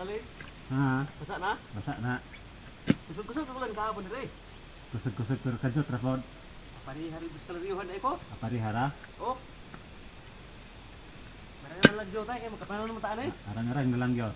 Ha, Basa na? basa na. Kusog-kusog ako lang kahapon dire. Kusog-kusog pero kadyo trapod. Pari-hari dos kalariyuhan na ko. Aparihara. Oh. Marami man lang tayo kaya magkapanon naman taan eh. Arang-arang lang yun.